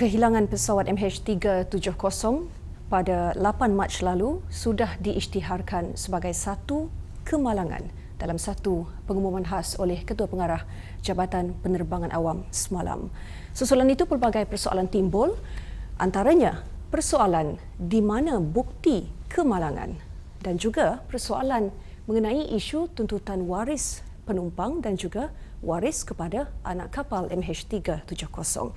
Kehilangan pesawat MH370 pada 8 Mac lalu sudah diisytiharkan sebagai satu kemalangan dalam satu pengumuman khas oleh Ketua Pengarah Jabatan Penerbangan Awam semalam. Susulan itu pelbagai persoalan timbul antaranya persoalan di mana bukti kemalangan dan juga persoalan mengenai isu tuntutan waris penumpang dan juga waris kepada anak kapal MH370.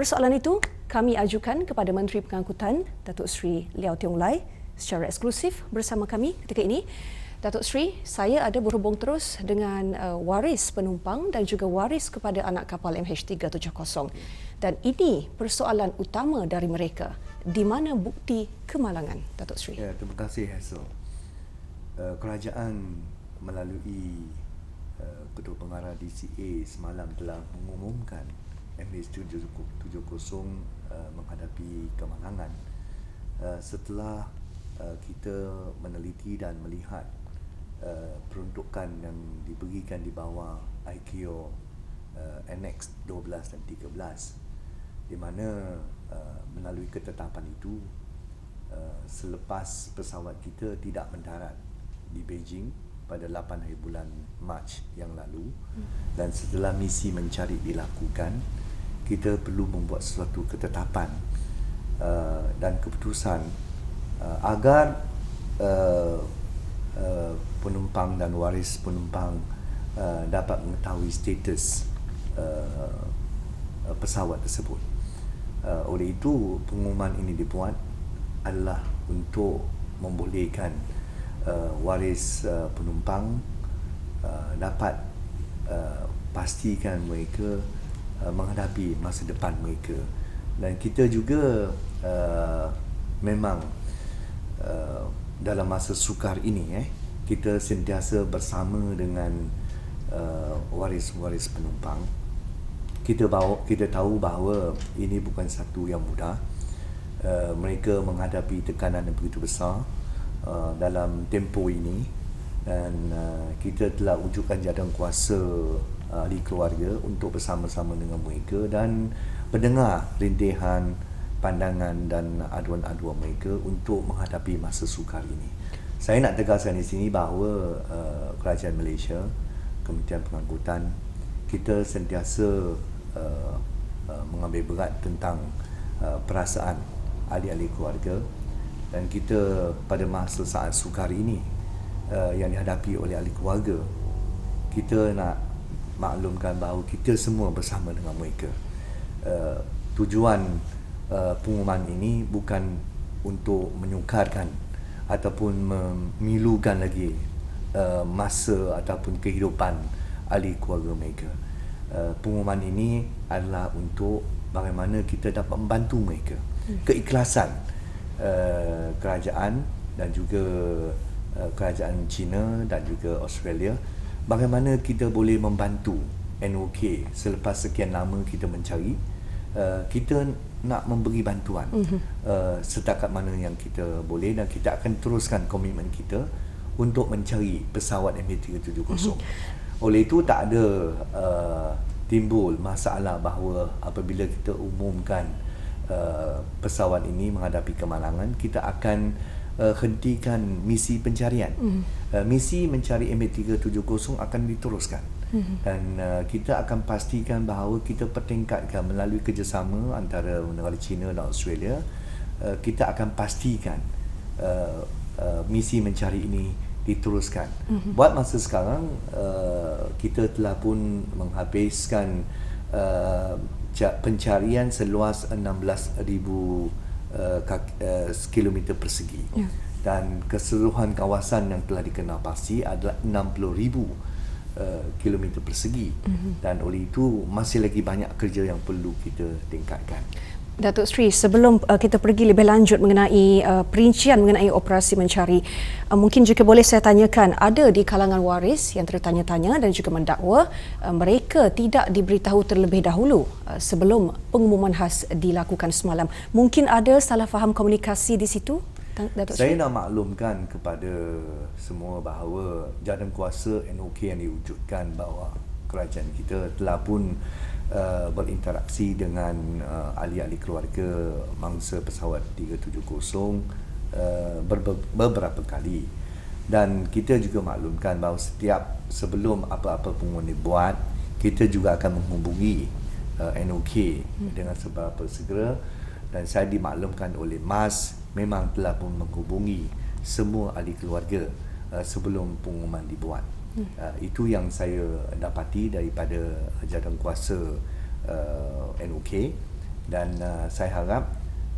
Persoalan itu kami ajukan kepada Menteri Pengangkutan Datuk Seri Liao Tiong Lai secara eksklusif bersama kami ketika ini. Datuk Seri, saya ada berhubung terus dengan uh, waris penumpang dan juga waris kepada anak kapal MH370. Dan ini persoalan utama dari mereka. Di mana bukti kemalangan, Datuk Seri? Ya, terima kasih, Hazel. Uh, kerajaan melalui uh, Ketua Pengarah DCA semalam telah mengumumkan MH770 uh, menghadapi kemalangan uh, setelah uh, kita meneliti dan melihat uh, peruntukan yang diberikan di bawah IKO uh, Annex 12 dan 13 di mana uh, melalui ketetapan itu uh, selepas pesawat kita tidak mendarat di Beijing pada 8 hari bulan Mac yang lalu hmm. dan setelah misi mencari dilakukan kita perlu membuat sesuatu ketetapan uh, dan keputusan uh, agar uh, uh, penumpang dan waris penumpang uh, dapat mengetahui status uh, uh, pesawat tersebut. Uh, oleh itu pengumuman ini dibuat adalah untuk membolehkan uh, waris uh, penumpang uh, dapat uh, pastikan mereka Uh, menghadapi masa depan mereka. Dan kita juga uh, memang uh, dalam masa sukar ini eh kita sentiasa bersama dengan uh, waris-waris penumpang. Kita bawa kita tahu bahawa ini bukan satu yang mudah. Uh, mereka menghadapi tekanan yang begitu besar uh, dalam tempoh ini dan uh, kita telah wujudkan jadual kuasa Uh, ahli keluarga untuk bersama-sama dengan mereka dan mendengar rintihan pandangan dan aduan-aduan mereka untuk menghadapi masa sukar ini. Saya nak tegaskan di sini bahawa uh, kerajaan Malaysia, Kementerian Pengangkutan, kita sentiasa uh, uh, mengambil berat tentang uh, perasaan ahli-ahli keluarga dan kita pada masa saat sukar ini uh, yang dihadapi oleh ahli keluarga, kita nak maklumkan bahawa kita semua bersama dengan mereka. Uh, tujuan uh, pengumuman ini bukan untuk menyukarkan ataupun memilukan lagi uh, masa ataupun kehidupan ahli keluarga mereka. Uh, pengumuman ini adalah untuk bagaimana kita dapat membantu mereka. Hmm. Keikhlasan uh, kerajaan dan juga uh, kerajaan China dan juga Australia bagaimana kita boleh membantu NOK selepas sekian lama kita mencari uh, kita nak memberi bantuan mm-hmm. uh, setakat mana yang kita boleh dan kita akan teruskan komitmen kita untuk mencari pesawat MH370 mm-hmm. oleh itu tak ada uh, timbul masalah bahawa apabila kita umumkan uh, pesawat ini menghadapi kemalangan kita akan uh, hentikan misi pencarian. Mm. Uh, misi mencari MH370 akan diteruskan. Mm. Dan uh, kita akan pastikan bahawa kita pertingkatkan melalui kerjasama antara negara China dan Australia. Uh, kita akan pastikan uh, uh, misi mencari ini diteruskan. Mm-hmm. Buat masa sekarang uh, kita telah pun menghabiskan uh, pencarian seluas 16,000 uh, uh, kilometer persegi ya. dan keseluruhan kawasan yang telah dikenal pasti adalah 60,000 uh, kilometer persegi mm-hmm. dan oleh itu masih lagi banyak kerja yang perlu kita tingkatkan. Datuk Sri, sebelum uh, kita pergi lebih lanjut mengenai uh, perincian mengenai operasi mencari, uh, mungkin jika boleh saya tanyakan, ada di kalangan waris yang tertanya-tanya dan juga mendakwa, uh, mereka tidak diberitahu terlebih dahulu uh, sebelum pengumuman khas dilakukan semalam. Mungkin ada salah faham komunikasi di situ? Datuk saya Sri? nak maklumkan kepada semua bahawa jadual kuasa NOK yang diwujudkan bahawa kerajaan kita telah pun uh, berinteraksi dengan uh, ahli-ahli keluarga mangsa pesawat 370 uh, ber- beberapa kali dan kita juga maklumkan bahawa setiap sebelum apa-apa pengumuman dibuat kita juga akan menghubungi uh, NOK hmm. dengan seberapa segera dan saya dimaklumkan oleh MAS memang telah pun menghubungi semua ahli keluarga uh, sebelum pengumuman dibuat. Hmm. Uh, itu yang saya dapati daripada jadual kuasa uh, NOK dan uh, saya harap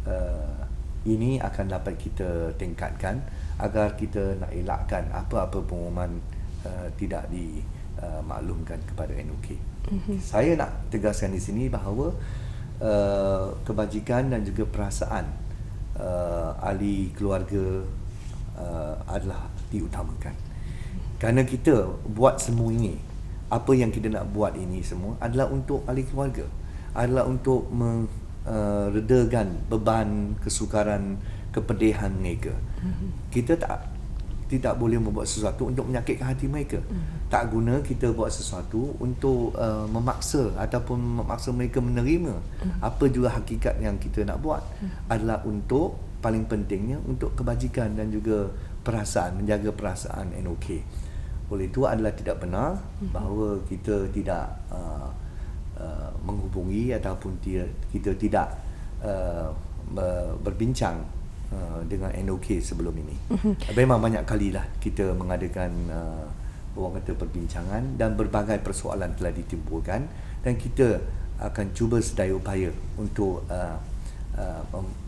uh, ini akan dapat kita tingkatkan agar kita nak elakkan apa-apa pengumuman uh, tidak dimaklumkan uh, kepada NOK. Mm-hmm. Saya nak tegaskan di sini bahawa uh, kebajikan dan juga perasaan uh, ahli keluarga uh, adalah diutamakan. Kerana kita buat semua ini, apa yang kita nak buat ini semua adalah untuk ahli keluarga. Adalah untuk meredakan uh, beban kesukaran kepedihan mereka. Mm-hmm. Kita tak tidak boleh membuat sesuatu untuk menyakitkan hati mereka. Mm. Tak guna kita buat sesuatu untuk uh, memaksa ataupun memaksa mereka menerima mm. apa juga hakikat yang kita nak buat adalah untuk paling pentingnya untuk kebajikan dan juga perasaan menjaga perasaan NOK. Oleh itu adalah tidak benar mm. bahawa kita tidak uh, uh, menghubungi ataupun kita tidak uh, berbincang uh, dengan NOK sebelum ini. Mm-hmm. Memang banyak kali lah kita mengadakan uh, orang kata perbincangan dan berbagai persoalan telah ditimbulkan dan kita akan cuba sedaya upaya untuk uh, uh,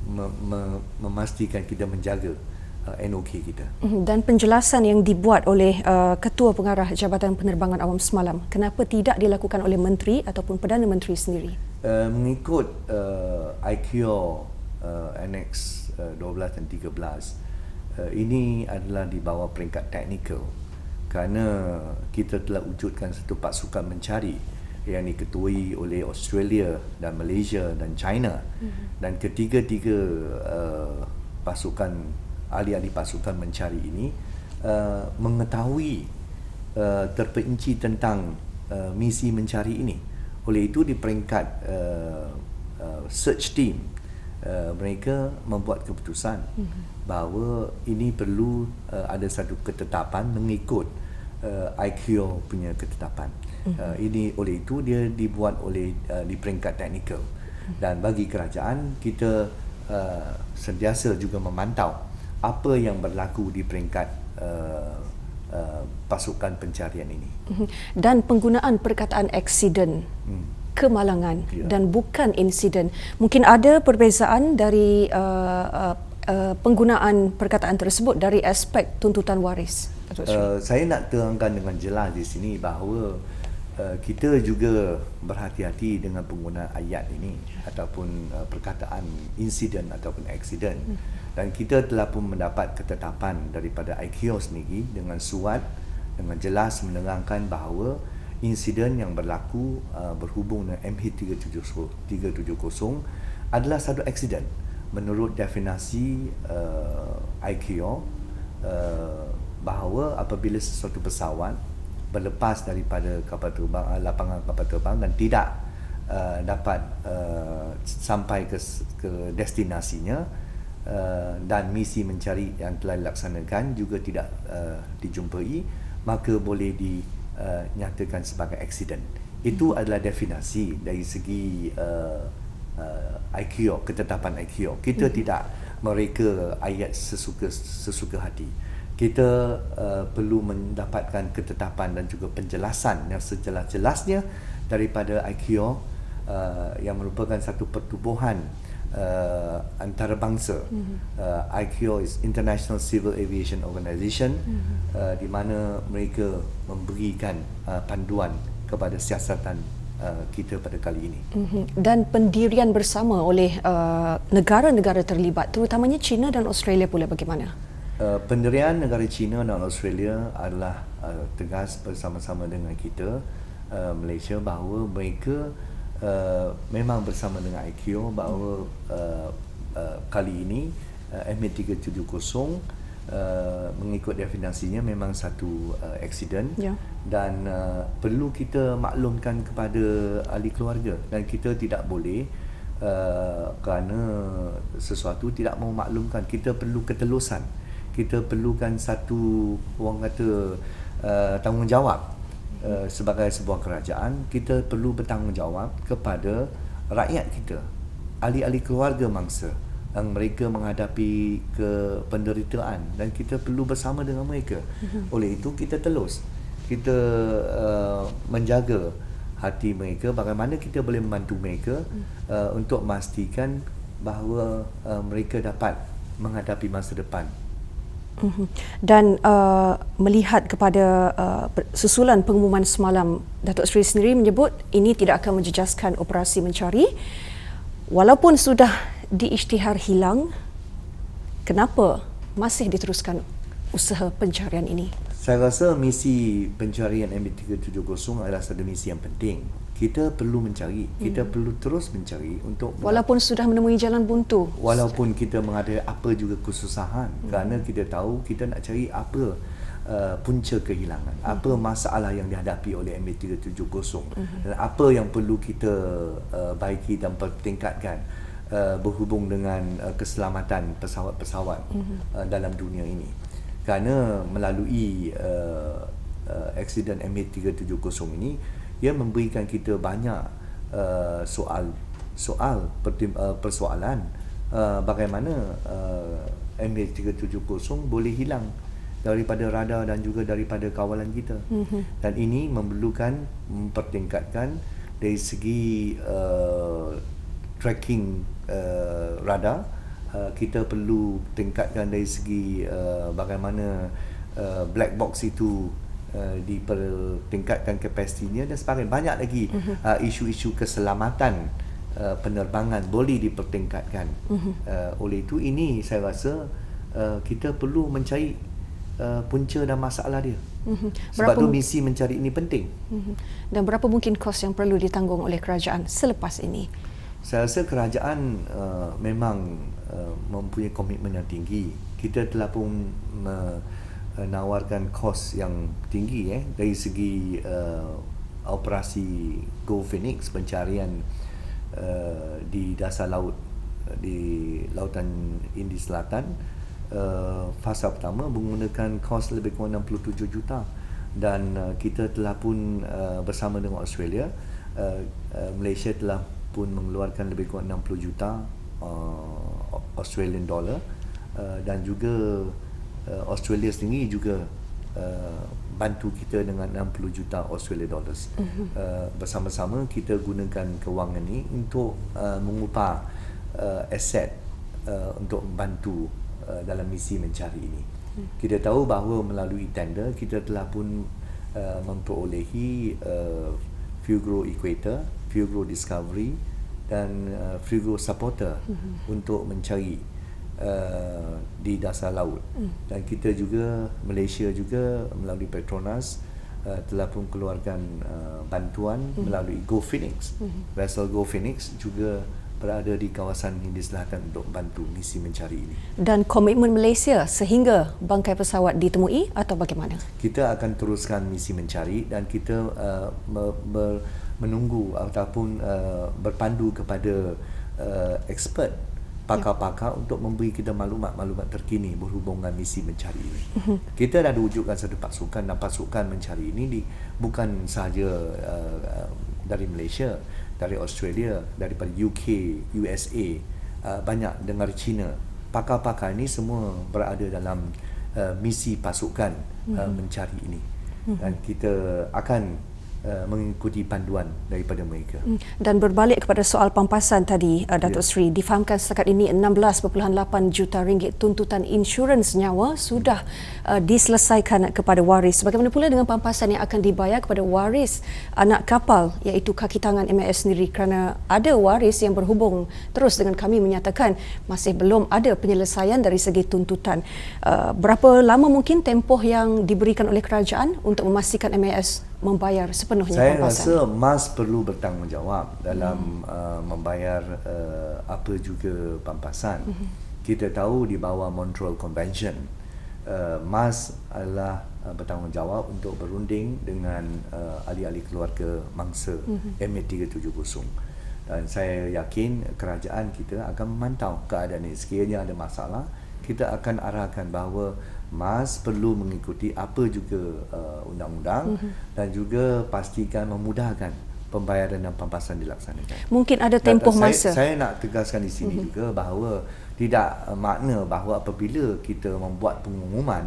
mem- mem- memastikan kita menjaga uh, NOK kita. Mhm. Dan penjelasan yang dibuat oleh uh, Ketua Pengarah Jabatan Penerbangan Awam semalam, kenapa tidak dilakukan oleh Menteri ataupun Perdana Menteri sendiri? Uh, mengikut uh, IQ uh, Annex uh, 12 dan 13 uh, ini adalah di bawah peringkat teknikal kerana kita telah wujudkan satu pasukan mencari yang diketuai oleh Australia dan Malaysia dan China mm-hmm. dan ketiga-tiga uh, pasukan ahli-ahli pasukan mencari ini uh, mengetahui uh, terperinci tentang uh, misi mencari ini oleh itu di peringkat uh, uh, search team uh, mereka membuat keputusan mm-hmm. bahawa ini perlu uh, ada satu ketetapan mengikut uh, IQ punya ketetapan. Mm-hmm. Uh, ini oleh itu dia dibuat oleh uh, di peringkat teknikal mm-hmm. dan bagi kerajaan kita uh, sentiasa juga memantau apa yang berlaku di peringkat uh, uh, pasukan pencarian ini. Mm-hmm. Dan penggunaan perkataan accident. Mm kemalangan ya. dan bukan insiden. Mungkin ada perbezaan dari uh, uh, uh, penggunaan perkataan tersebut dari aspek tuntutan waris. Uh, saya nak terangkan dengan jelas di sini bahawa uh, kita juga berhati-hati dengan penggunaan ayat ini ataupun uh, perkataan insiden ataupun accident. Hmm. Dan kita telah pun mendapat ketetapan daripada IQ sendiri dengan suat dengan jelas menerangkan bahawa insiden yang berlaku uh, berhubung dengan MH370 adalah satu aksiden menurut definasi uh, ICAO uh, bahawa apabila sesuatu pesawat berlepas daripada kapal terbang uh, lapangan kapal terbang dan tidak uh, dapat uh, sampai ke ke destinasinya uh, dan misi mencari yang telah dilaksanakan juga tidak uh, dijumpai maka boleh di uh, sebagai accident. Itu hmm. adalah definasi dari segi uh, uh, IQ, ketetapan IQ. Kita hmm. tidak mereka ayat sesuka sesuka hati. Kita uh, perlu mendapatkan ketetapan dan juga penjelasan yang sejelas-jelasnya daripada IQ uh, yang merupakan satu pertubuhan uh, antarabangsa mm-hmm. uh, ICAO is International Civil Aviation Organization mm-hmm. uh, di mana mereka memberikan uh, panduan kepada siasatan uh, kita pada kali ini mm-hmm. dan pendirian bersama oleh uh, negara-negara terlibat terutamanya China dan Australia pula bagaimana uh, pendirian negara China dan Australia adalah uh, tegas bersama-sama dengan kita uh, Malaysia bahawa mereka Uh, memang bersama dengan IQ bahawa uh, uh, kali ini uh, MH370 uh, mengikut definisinya memang satu uh, accident. Ya. dan uh, perlu kita maklumkan kepada ahli keluarga dan kita tidak boleh uh, kerana sesuatu tidak mau maklumkan. Kita perlu ketelusan kita perlukan satu orang kata uh, tanggungjawab uh, sebagai sebuah kerajaan kita perlu bertanggungjawab kepada rakyat kita ahli-ahli keluarga mangsa yang mereka menghadapi ke penderitaan dan kita perlu bersama dengan mereka. Oleh itu kita telus kita uh, menjaga hati mereka bagaimana kita boleh membantu mereka uh, untuk memastikan bahawa uh, mereka dapat menghadapi masa depan. Mhm. Dan uh, melihat kepada uh, susulan pengumuman semalam, Datuk Seri sendiri menyebut ini tidak akan menjejaskan operasi mencari. Walaupun sudah diisytihar hilang, kenapa masih diteruskan usaha pencarian ini? Saya rasa misi pencarian MB370 adalah satu misi yang penting. Kita perlu mencari, kita perlu terus mencari untuk Walaupun sudah menemui jalan buntu. walaupun kita menghadapi apa juga kesusahan hmm. kerana kita tahu kita nak cari apa uh, punca kehilangan hmm. apa masalah yang dihadapi oleh MB370 hmm. dan apa yang perlu kita uh, baiki dan pertingkatkan uh, berhubung dengan uh, keselamatan pesawat-pesawat hmm. uh, dalam dunia ini kerana melalui uh, uh, aksiden MH370 ini ia memberikan kita banyak uh, soal soal pertim, uh, persoalan uh, bagaimana uh, MH370 boleh hilang daripada radar dan juga daripada kawalan kita mm-hmm. dan ini memerlukan mempertingkatkan dari segi uh, tracking uh, radar uh, kita perlu tingkatkan dari segi uh, bagaimana uh, black box itu uh, dipertingkatkan kapasitinya dan sebagainya banyak lagi uh-huh. uh, isu-isu keselamatan uh, penerbangan boleh dipertingkatkan uh-huh. uh, oleh itu ini saya rasa uh, kita perlu mencari uh, punca dan masalah dia uh-huh. sebab tu misi mencari ini penting dan berapa mungkin kos yang perlu ditanggung oleh kerajaan selepas ini saya rasa kerajaan uh, memang uh, mempunyai komitmen yang tinggi. Kita telah pun menawarkan kos yang tinggi eh dari segi uh, operasi Go Phoenix pencarian uh, di dasar laut uh, di lautan Indi Selatan. Uh, fasa pertama menggunakan kos lebih kurang 67 juta. Dan uh, kita telah pun uh, bersama dengan Australia uh, uh, Malaysia telah pun mengeluarkan lebih kurang 60 juta uh, Australian dollar. Uh, dan juga uh, Australia sendiri juga uh, bantu kita dengan 60 juta Australian dollars. Uh-huh. Uh, bersama-sama kita gunakan kewangan ini untuk uh, mengupah uh, aset uh, untuk membantu uh, dalam misi mencari ini. Uh-huh. Kita tahu bahawa melalui tender kita telah pun uh, memperolehi uh, Fugro Equator, Fugro Discovery dan uh, Fugro Supporter uh-huh. untuk mencari uh, di dasar laut. Uh-huh. Dan kita juga Malaysia juga melalui Petronas uh, telah pun keluarkan uh, bantuan uh-huh. melalui Go Phoenix. Uh-huh. Vessel Go Phoenix juga berada di kawasan Hindi Selatan untuk bantu misi mencari ini. Dan komitmen Malaysia sehingga bangkai pesawat ditemui atau bagaimana? Kita akan teruskan misi mencari dan kita uh, me- menunggu ataupun uh, berpandu kepada uh, expert pakar-pakar untuk memberi kita maklumat-maklumat terkini berhubung dengan misi mencari ini. Uh-huh. Kita dah wujudkan satu pasukan dan pasukan mencari ini di, bukan sahaja uh, dari Malaysia, dari Australia, daripada UK, USA, uh, banyak dengar China. Pakar-pakar ini semua berada dalam uh, misi pasukan uh, uh-huh. mencari ini. Uh-huh. Dan kita akan Uh, mengikuti panduan daripada mereka. Dan berbalik kepada soal pampasan tadi, uh, Datuk yeah. Seri, difahamkan setakat ini 16.8 juta ringgit tuntutan insurans nyawa sudah uh, diselesaikan kepada waris. Bagaimana pula dengan pampasan yang akan dibayar kepada waris anak kapal iaitu kaki tangan MAS sendiri kerana ada waris yang berhubung terus dengan kami menyatakan masih belum ada penyelesaian dari segi tuntutan. Uh, berapa lama mungkin tempoh yang diberikan oleh kerajaan untuk memastikan MAS membayar sepenuhnya Saya pampasan. rasa MAS perlu bertanggungjawab dalam hmm. uh, membayar uh, apa juga pampasan. Hmm. Kita tahu di bawah Montreal Convention uh, MAS adalah uh, bertanggungjawab untuk berunding dengan uh, ahli-ahli keluarga mangsa mm-hmm. MA370 dan saya yakin kerajaan kita akan memantau keadaan ini sekiranya ada masalah kita akan arahkan bahawa MAS perlu mengikuti apa juga uh, undang-undang mm-hmm. dan juga pastikan memudahkan pembayaran dan pampasan dilaksanakan. Mungkin ada tempoh dan, masa. Saya, saya nak tegaskan di sini mm-hmm. juga bahawa tidak uh, makna bahawa apabila kita membuat pengumuman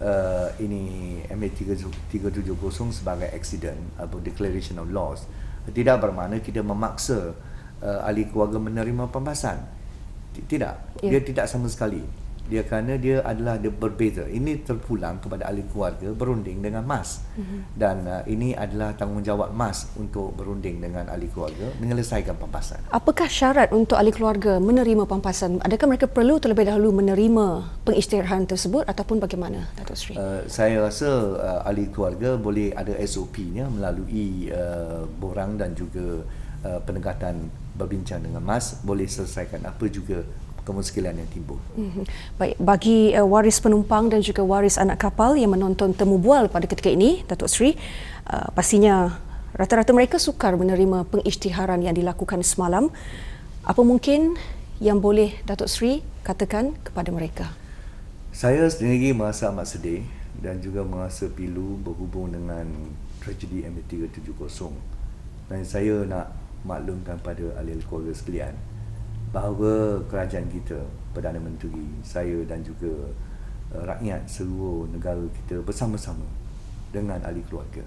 uh, ini MA 370 sebagai accident atau declaration of loss tidak bermakna kita memaksa uh, ahli keluarga menerima pembahasan tidak yeah. dia tidak sama sekali dia kerana dia adalah dia berbeza. Ini terpulang kepada ahli keluarga berunding dengan MAS. Mm-hmm. dan uh, ini adalah tanggungjawab MAS untuk berunding dengan ahli keluarga menyelesaikan pampasan. Apakah syarat untuk ahli keluarga menerima pampasan? Adakah mereka perlu terlebih dahulu menerima pengisytiharan tersebut ataupun bagaimana Datuk Seri? Uh, saya rasa uh, ahli keluarga boleh ada SOP-nya melalui uh, borang dan juga uh, pendekatan berbincang dengan MAS. Boleh selesaikan apa juga kemuskilan yang timbul. Mm-hmm. Baik, bagi uh, waris penumpang dan juga waris anak kapal yang menonton temu bual pada ketika ini, Datuk Seri, uh, pastinya rata-rata mereka sukar menerima pengisytiharan yang dilakukan semalam. Apa mungkin yang boleh Datuk Seri katakan kepada mereka? Saya sendiri merasa amat sedih dan juga merasa pilu berhubung dengan tragedi MH370. Dan saya nak maklumkan pada ahli keluarga sekalian bahawa kerajaan kita, Perdana Menteri, saya dan juga uh, rakyat seluruh negara kita bersama-sama dengan ahli keluarga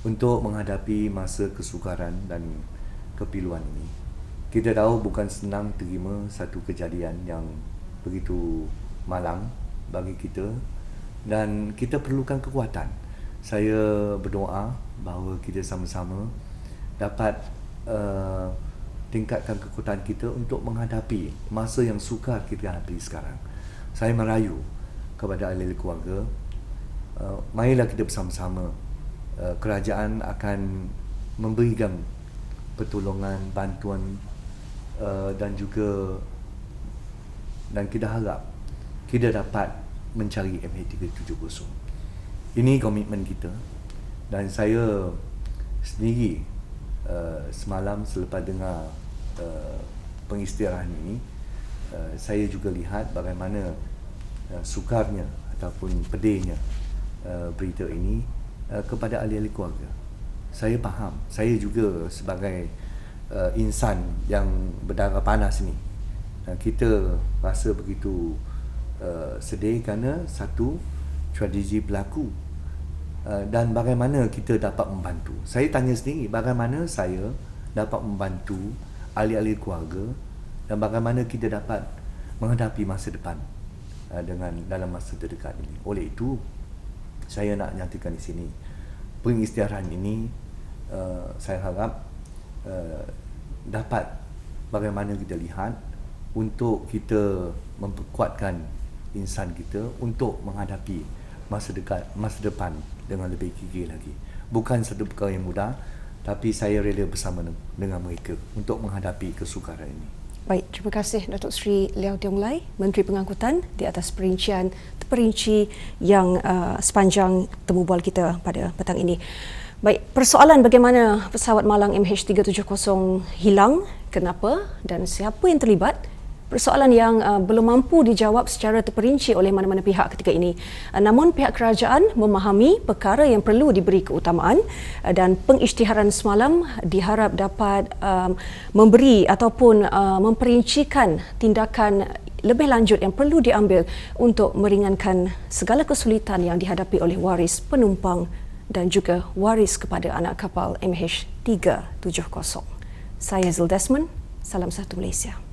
untuk menghadapi masa kesukaran dan kepiluan ini. Kita tahu bukan senang terima satu kejadian yang begitu malang bagi kita dan kita perlukan kekuatan. Saya berdoa bahawa kita sama-sama dapat uh, tingkatkan kekuatan kita untuk menghadapi masa yang sukar kita hadapi sekarang. Saya merayu kepada ahli keluarga, uh, marilah kita bersama-sama. Uh, kerajaan akan memberikan pertolongan, bantuan uh, dan juga dan kita harap kita dapat mencari MH370. Ini komitmen kita dan saya sendiri uh, semalam selepas dengar Uh, pengistirahan ini uh, saya juga lihat bagaimana uh, sukarnya ataupun pedihnya uh, berita ini uh, kepada ahli-ahli keluarga. Saya faham. Saya juga sebagai uh, insan yang berdarah panas ini uh, kita rasa begitu uh, sedih kerana satu tragedi berlaku uh, dan bagaimana kita dapat membantu. Saya tanya sendiri bagaimana saya dapat membantu ahli-ahli keluarga dan bagaimana kita dapat menghadapi masa depan uh, dengan dalam masa terdekat ini. Oleh itu, saya nak nyatakan di sini pengisytiharan ini uh, saya harap uh, dapat bagaimana kita lihat untuk kita memperkuatkan insan kita untuk menghadapi masa dekat masa depan dengan lebih gigih lagi. Bukan satu perkara yang mudah tapi saya rela bersama dengan mereka untuk menghadapi kesukaran ini. Baik, terima kasih Datuk Seri Liao Tiong Lai, Menteri Pengangkutan di atas perincian terperinci yang uh, sepanjang temu bual kita pada petang ini. Baik, persoalan bagaimana pesawat Malang MH370 hilang, kenapa dan siapa yang terlibat persoalan yang uh, belum mampu dijawab secara terperinci oleh mana-mana pihak ketika ini. Uh, namun pihak kerajaan memahami perkara yang perlu diberi keutamaan uh, dan pengisytiharan semalam diharap dapat um, memberi ataupun uh, memperincikan tindakan lebih lanjut yang perlu diambil untuk meringankan segala kesulitan yang dihadapi oleh waris penumpang dan juga waris kepada anak kapal MH370. Saya Zil Desmond, salam satu Malaysia.